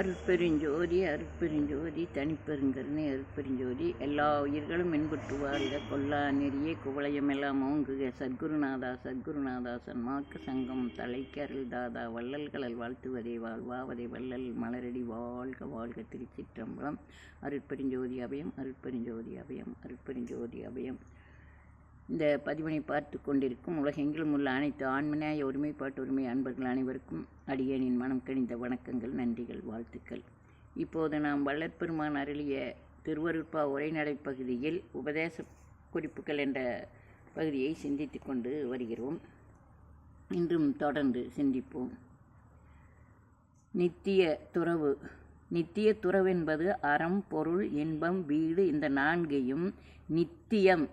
அருட்பெருஞ்சோதி அருட்பெருஞ்சோதி தனிப்பெருங்கருணை அருட்பெருஞ்சோதி எல்லா உயிர்களும் இன்புற்று வாழ்க கொல்லா நெறியே குவளையமெல்லாம் ஓங்குக. சத்குருநாதா சத்குருநாதா சன்மார்க்க சங்கம் தலைக்கு தாதா. வள்ளல்களல் வாழ்த்துவதே வாழ்வாவதே. வள்ளல் மலரடி வாழ்க வாழ்க திருச்சிற்றம்பலம். அருட்பெருஞ்சோதி அபயம் அருட்பெருஞ்சோதி அபயம் அருட்பெருஞ்சோதி அபயம். இந்த பதிவினை பார்த்து கொண்டிருக்கும் உலகெங்கிலும் உள்ள அனைத்து ஆண்மனையாய ஒருமைப்பாட்டு உரிமை அன்பர்கள் அனைவருக்கும் அடியேனின் மனம் கணிந்த வணக்கங்கள் நன்றிகள் வாழ்த்துக்கள். இப்போது நாம் வள்ளற்பெருமான் அருளிய திருவருட்பா உரைநடை பகுதியில் உபதேச குறிப்புகள் என்ற பகுதியை சிந்தித்து கொண்டு வருகிறோம். இன்றும் தொடர்ந்து சிந்திப்போம். நித்திய துறவு. நித்திய துறவென்பது அறம் பொருள் இன்பம் வீடு இந்த நான்கையும் நித்தியம்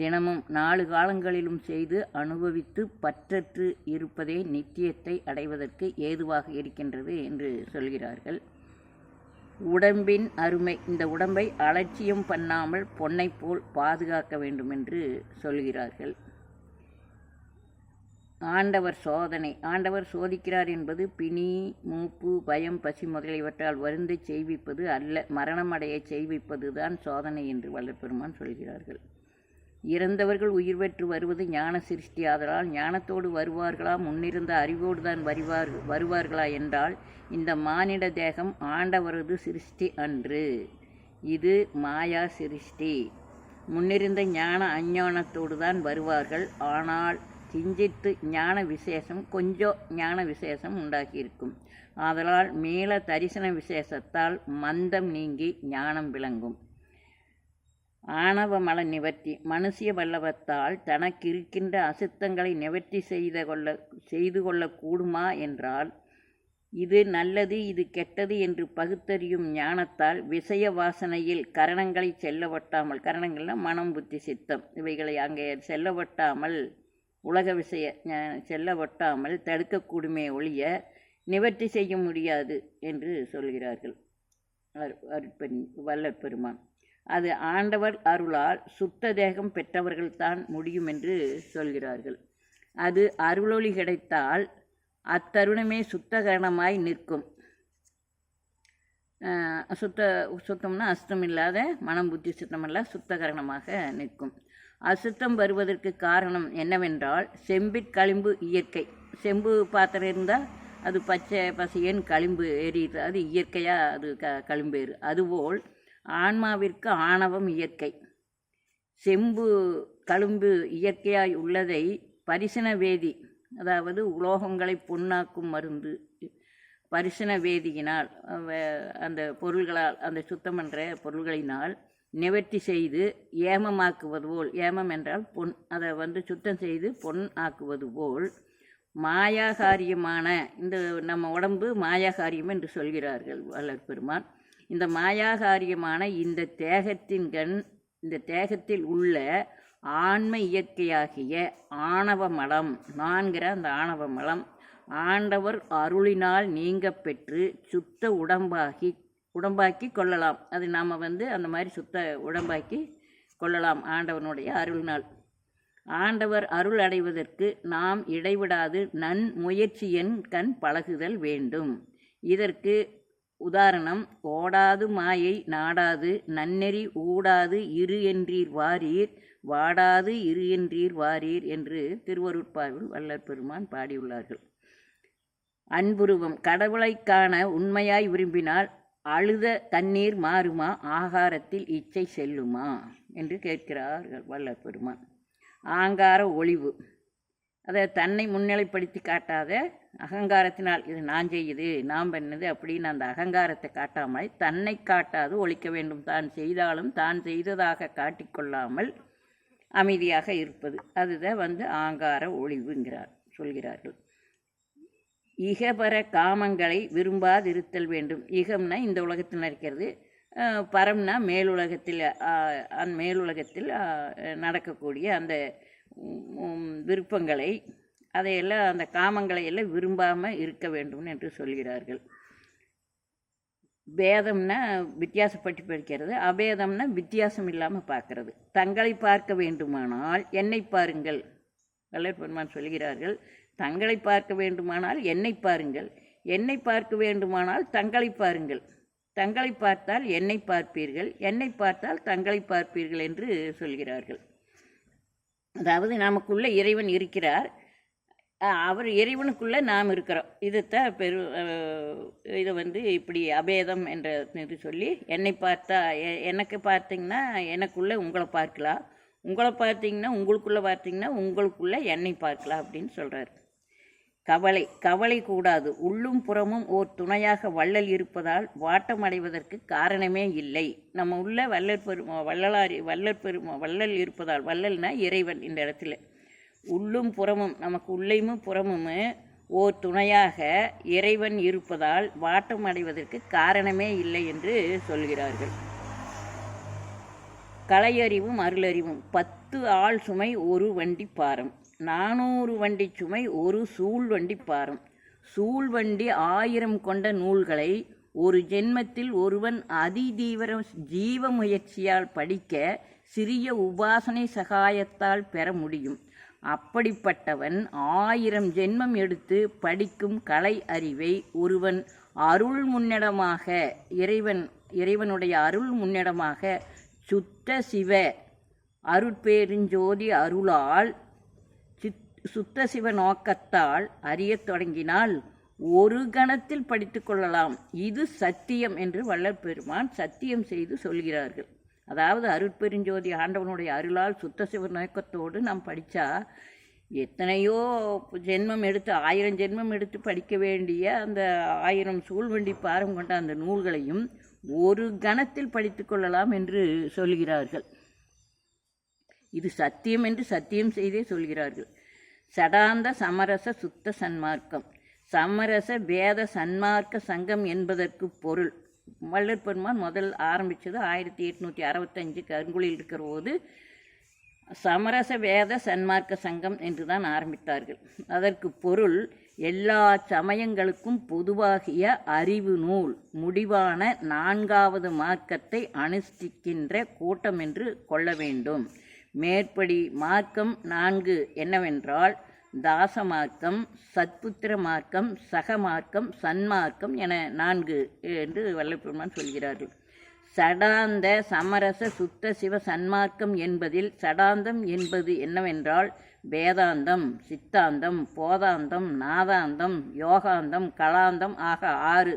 தினமும் நாலு காலங்களிலும் செய்து அனுபவித்து பற்றற்று இருப்பதே நித்தியத்தை அடைவதற்கு ஏதுவாக இருக்கின்றது என்று சொல்கிறார்கள். உடம்பின் அருமை இந்த உடம்பை அலட்சியம் பண்ணாமல் பொன்னைப் போல் பாதுகாக்க வேண்டும் என்று சொல்கிறார்கள். ஆண்டவர் சோதனை ஆண்டவர் சோதிக்கிறார் என்பது பிணி மூப்பு பயம் பசி முதலியவற்றால் வருந்தை செய்விப்பது அல்ல மரணமடைய செய்விப்பது தான் சோதனை என்று வல்லப்பெருமான் சொல்கிறார்கள். இறந்தவர்கள் உயிர் பெற்று வருவது ஞான சிருஷ்டி. ஆதலால் ஞானத்தோடு வருவார்களா? முன்னிருந்த அறிவோடு தான் வருவார் வருவார்களா என்றால் இந்த மானிட தேகம் ஆண்டவரது சிருஷ்டி அன்று. இது மாயா சிருஷ்டி. முன்னிருந்த ஞான அஞ்ஞானத்தோடு தான் வருவார்கள். ஆனால் கிஞ்சித்து ஞான விசேஷம் கொஞ்சம் ஞான விசேஷம் உண்டாகியிருக்கும். ஆதலால் மேல தரிசன விசேஷத்தால் மந்தம் நீங்கி ஞானம் விளங்கும். ஆணவ மல நிவர்த்தி. மனுஷிய வல்லவத்தால் தனக்கிருக்கின்ற அசுத்தங்களை நிவர்த்தி செய்த கொள்ள செய்து கொள்ளக்கூடுமா என்றால் இது நல்லது இது கெட்டது என்று பகுத்தறியும் ஞானத்தால் விஷய வாசனையில் கரணங்களை செல்லவட்டாமல் கரணங்கள்னால் மனம் புத்தி சித்தம் இவைகளை அங்கே செல்லவட்டாமல் உலக விஷய செல்லவட்டாமல் தடுக்கக்கூடுமே ஒழிய நிவர்த்தி செய்ய முடியாது என்று சொல்கிறார்கள். அருட்பெண் வல்லற் பெருமான் அது ஆண்டவர் அருளால் சுத்த தேகம் பெற்றவர்கள்தான் முடியும் என்று சொல்கிறார்கள். அது அருளொளி கிடைத்தால் அத்தருணமே சுத்தகரணமாய் நிற்கும். சுத்த சுத்தம்னா அசுத்தம் இல்லாத மனம் புத்தி சுத்தமல்ல சுத்தகரணமாக நிற்கும். அசுத்தம் வருவதற்கு காரணம் என்னவென்றால் செம்பிற்களிம்பு இயற்கை. செம்பு பாத்திரம் இருந்தால் அது பச்சை பசையன் களிம்பு ஏறிடுது. அது இயற்கையாக அது க களிம்பேறு. அதுபோல் ஆன்மாவிற்கு ஆணவம் இயற்கை. செம்பு கழும்பு இயற்கையாய் உள்ளதை பரிசன வேதி அதாவது உலோகங்களை பொன்னாக்கும் மருந்து பரிசன வேதியினால் அந்த பொருள்களால் அந்த சுத்தம் என்ற பொருள்களினால் நிவர்த்தி செய்து ஏமமாக்குவது போல் ஏமம் என்றால் பொன் அதை வந்து சுத்தம் செய்து பொன் ஆக்குவது போல் மாயாகாரியமான இந்த நம்ம உடம்பு மாயாகாரியம் என்று சொல்கிறார்கள் வல்லற் பெருமான். இந்த மாயாகாரியமான இந்த தேகத்தின் கண் இந்த தேகத்தில் உள்ள ஆன்ம இயற்கையாகிய ஆணவ மலம் நான்கிற அந்த ஆணவ மலம் ஆண்டவர் அருளினால் நீங்க பெற்று சுத்த உடம்பாகி உடம்பாக்கி கொள்ளலாம். அது நாம் வந்து அந்த மாதிரி சுத்த உடம்பாக்கி கொள்ளலாம் ஆண்டவனுடைய அருள்நாள் ஆண்டவர் அருள் அடைவதற்கு நாம் இடைவிடாது நன் முயற்சியின் கண் பழகுதல் வேண்டும். இதற்கு உதாரணம் ஓடாது மாயை நாடாது நன்னெறி ஊடாது இரு என்றீர் வாரீர் வாடாது இரு என்றீர் வாரீர் என்று திருவருட்பாவில் வல்லற் பெருமான் பாடியுள்ளார்கள். அன்புருவம் கடவுளை காண உண்மையாய் விரும்பினால் அழுத தண்ணீர் மாறுமா? ஆகாரத்தில் இச்சை செல்லுமா? என்று கேட்கிறார்கள் வல்லற் பெருமான். ஆங்கார ஒளிவு அதை தன்னை முன்னிலைப்படுத்தி காட்டாத அகங்காரத்தினால் இது நான் செய்யுது நாம் பண்ணது அப்படின்னு அந்த அகங்காரத்தை காட்டாமல் தன்னை காட்டாது ஒழிக்க வேண்டும். தான் செய்தாலும் தான் செய்ததாக காட்டிக்கொள்ளாமல் அமைதியாக இருப்பது. அதுதான் வந்து ஆங்கார ஒளிவுங்கிறார் சொல்கிறார்கள். இகபர காமங்களை விரும்பாதிருத்தல் வேண்டும். இகம்னா இந்த உலகத்தில் இருக்கிறது. பரம்னா மேலுலகத்தில் அந் மேலுலகத்தில் நடக்கக்கூடிய அந்த விருப்பங்களை அதையெல்லாம் அந்த காமங்களை எல்லாம் விரும்பாமல் இருக்க வேண்டும் என்று சொல்கிறார்கள். பேதம்னா வித்தியாசப்பட்டு படிக்கிறது அபேதம்னா வித்தியாசம் இல்லாமல் பார்க்கறது. தங்களை பார்க்க வேண்டுமானால் என்னை பாருங்கள். வல்லர் பெருமான் சொல்கிறார்கள் தங்களை பார்க்க வேண்டுமானால் என்னை பாருங்கள். என்னை பார்க்க வேண்டுமானால் தங்களை பாருங்கள். தங்களை பார்த்தால் என்னை பார்ப்பீர்கள். என்னை பார்த்தால் தங்களை பார்ப்பீர்கள் என்று சொல்கிறார்கள். அதாவது நமக்குள்ள இறைவன் இருக்கிறார். அவர் இறைவனுக்குள்ளே நாம் இருக்கிறோம். இதைத்தான் பெரு இதை வந்து இப்படி அபேதம் என்ற இது சொல்லி என்னை பார்த்தா எ- எனக்கு பார்த்தீங்கன்னா எனக்குள்ளே உங்களை பார்க்கலாம். உங்களை பார்த்தீங்கன்னா உங்களுக்குள்ளே பார்த்தீங்கன்னா உங்களுக்குள்ளே என்னை பார்க்கலாம் அப்படின்னு சொல்கிறாரு கவலை கவலை கூடாது. உள்ளும் புறமும் ஓர் துணையாக வள்ளல் இருப்பதால் வாட்டமடைவதற்கு காரணமே இல்லை. நம்ம உள்ள வள்ளல் பெருமா வள்ளலாரி வள்ளல் பெருமா வள்ளல் இருப்பதால் வள்ளல்னா இறைவன் இந்த இடத்துல. உள்ளும் புறமும் நமக்கு உள்ளேயும் புறமும் ஓர் துணையாக இறைவன் இருப்பதால் வாட்டம் அடைவதற்கு காரணமே இல்லை என்று சொல்கிறார்கள். கலையறிவும் அருளறிவும் பத்து ஆள் சுமை ஒரு வண்டி பாரம். நானூறு வண்டி சுமை ஒரு சூழ் வண்டி பாரம். சூழ் வண்டி ஆயிரம் கொண்ட நூல்களை ஒரு ஜென்மத்தில் ஒருவன் அதிதீவிர ஜீவ முயற்சியால் படிக்க சிறிய உபாசனை சகாயத்தால் பெற முடியும். அப்படிப்பட்டவன் ஆயிரம் ஜென்மம் எடுத்து படிக்கும் கலை அறிவை ஒருவன் அருள் முன்னிடமாக இறைவன் இறைவனுடைய அருள் முன்னிடமாக சுத்த சிவ அருட்பேருஞ்சோதி அருளால் சுத்த சிவ நோக்கத்தால் அறியத் தொடங்கினால் ஒரு கணத்தில் படித்து கொள்ளலாம். இது சத்தியம் என்று வல்லப்பெருமான் சத்தியம் செய்து சொல்கிறார்கள். அதாவது அருட்பெருஞ்சோதி ஆண்டவனுடைய அருளால் சுத்த சிவ நோக்கத்தோடு நாம் படித்தா எத்தனையோ ஜென்மம் எடுத்து ஆயிரம் ஜென்மம் எடுத்து படிக்க வேண்டிய அந்த ஆயிரம் சூழ்வண்டி பாரம் கொண்ட அந்த நூல்களையும் ஒரு கணத்தில் படித்து கொள்ளலாம் என்று சொல்கிறார்கள். இது சத்தியம் என்று சத்தியம் செய்தே சொல்கிறார்கள். சடாந்த சமரச சுத்த சன்மார்க்கம். சமரச வேத சன்மார்க்க சங்கம் என்பதற்கு பொருள். வள்ளற் பெருமான் முதல் ஆரம்பித்தது ஆயிரத்தி எட்நூற்றி அறுபத்தஞ்சு கருங்குழியில் இருக்கிற போது சமரச வேத சன்மார்க்க சங்கம் என்று தான் ஆரம்பித்தார்கள். அதற்கு பொருள் எல்லா சமயங்களுக்கும் பொதுவாகிய அறிவு நூல் முடிவான நான்காவது மார்க்கத்தை அனுஷ்டிக்கின்ற கூட்டம் என்று கொள்ள வேண்டும். மேற்படி மார்க்கம் நான்கு என்னவென்றால் தாச மார்க்கம் சத்புத்திர மார்க்கம் சக மார்க்கம் சன்மார்க்கம் என நான்கு என்று வல்லப்பெருமான் சொல்கிறார்கள். சடாந்த சமரச சுத்த சிவ சன்மார்க்கம் என்பதில் சடாந்தம் என்பது என்னவென்றால் வேதாந்தம் சித்தாந்தம் போதாந்தம் நாதாந்தம் யோகாந்தம் கலாந்தம் ஆக ஆறு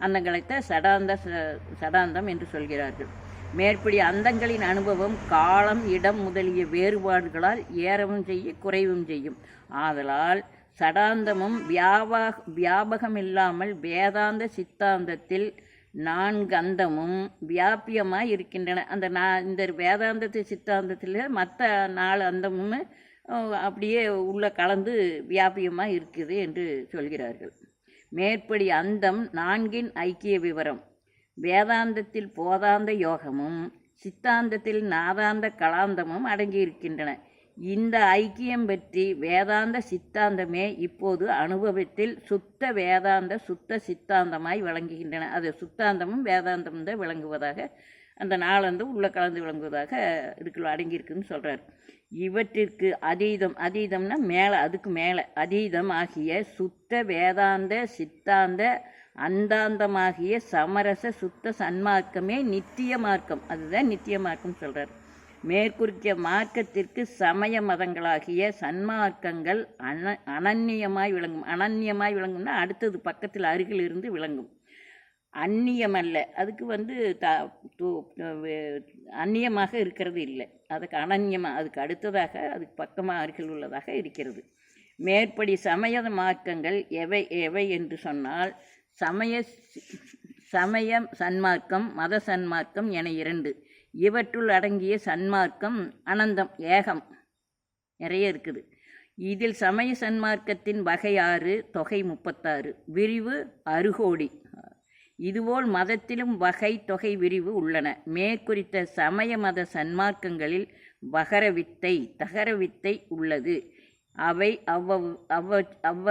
அந்தங்களைத்த சடாந்த ச- சடாந்தம் என்று சொல்கிறார்கள். மேற்படி அந்தங்களின் அனுபவம் காலம் இடம் முதலிய வேறுபாடுகளால் ஏறவும் செய்ய குறைவும் செய்யும். ஆதலால் சடாந்தமும் வியாபக வியாபகமில்லாமல் வேதாந்த சித்தாந்தத்தில் நான்கு அந்தமும் வியாபியமாக இருக்கின்றன. அந்த நா இந்த வேதாந்தத்து சித்தாந்தத்தில் மற்ற நாலு அந்தமும் அப்படியே உள்ள கலந்து வியாபியமாக இருக்குது என்று சொல்கிறார்கள். மேற்படி அந்தம் நான்கின் ஐக்கிய விவரம். வேதாந்தத்தில் போதாந்த யோகமும் சித்தாந்தத்தில் நாதாந்த கலாந்தமும் அடங்கியிருக்கின்றன. இந்த ஐக்கியம் பற்றி வேதாந்த சித்தாந்தமே இப்போது அனுபவத்தில் சுத்த வேதாந்த சுத்த சித்தாந்தமாய் விளங்குகின்றன. அது சுத்தாந்தமும் வேதாந்தமும் தான் விளங்குவதாக அந்த நாளந்து உள்ள கலந்து விளங்குவதாக இதுக்குள்ள அடங்கியிருக்குன்னு சொல்கிறார் இவற்றிற்கு அதீதம் அதீதம்னா மேலே அதுக்கு மேலே அதீதம் ஆகிய சுத்த வேதாந்த சித்தாந்த அந்தாந்தமாகிய சமரச சுத்த சன்மார்க்கமே நித்திய மார்க்கம். அதுதான் நித்திய மார்க்கம் சொல்கிறார் மேற்குறித்த மார்க்கத்திற்கு சமய மதங்களாகிய சன்மார்க்கங்கள் அன அனன்யமாய் விளங்கும். அனன்யமாய் விளங்கும்னா அடுத்தது பக்கத்தில் அருகில் இருந்து விளங்கும். அந்நியமல்ல. அதுக்கு வந்து த அந்நியமாக இருக்கிறது இல்லை. அதுக்கு அனன்யமாக அதுக்கு அடுத்ததாக அதுக்கு பக்கமாக அருகில் உள்ளதாக இருக்கிறது. மேற்படி சமய மார்க்கங்கள் எவை எவை என்று சொன்னால் சமய சமயம் சன்மார்க்கம் மத சன்மார்க்கம் என இரண்டு. இவற்றுள் அடங்கிய சன்மார்க்கம் அனந்தம் ஏகம் நிறைய இருக்குது. இதில் சமய சன்மார்க்கத்தின் வகை ஆறு தொகை முப்பத்தாறு. விரிவு அறுகோடி. இதுபோல் மதத்திலும் வகை தொகை விரிவு உள்ளன. மேற்குறித்த சமய மத சன்மார்க்கங்களில் வகர வித்தை தகர வித்தை உள்ளது. அவை அவ்வ அவ்வ அவ்வ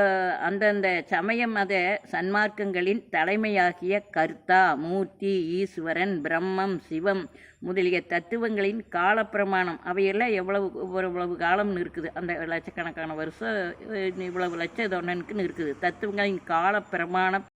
அந்தந்த சமய மத சன்மார்க்கங்களின் தலைமையாகிய கர்த்தா மூர்த்தி ஈஸ்வரன் பிரம்மம் சிவம் முதலிய தத்துவங்களின் காலப்பிரமாணம். அவையெல்லாம் எவ்வளவு இவ்வளவு காலம்னு இருக்குது அந்த லட்சக்கணக்கான வருஷம் இவ்வளவு லட்சம் தொன்னனுக்குன்னு இருக்குது தத்துவங்களின் காலப்பிரமாண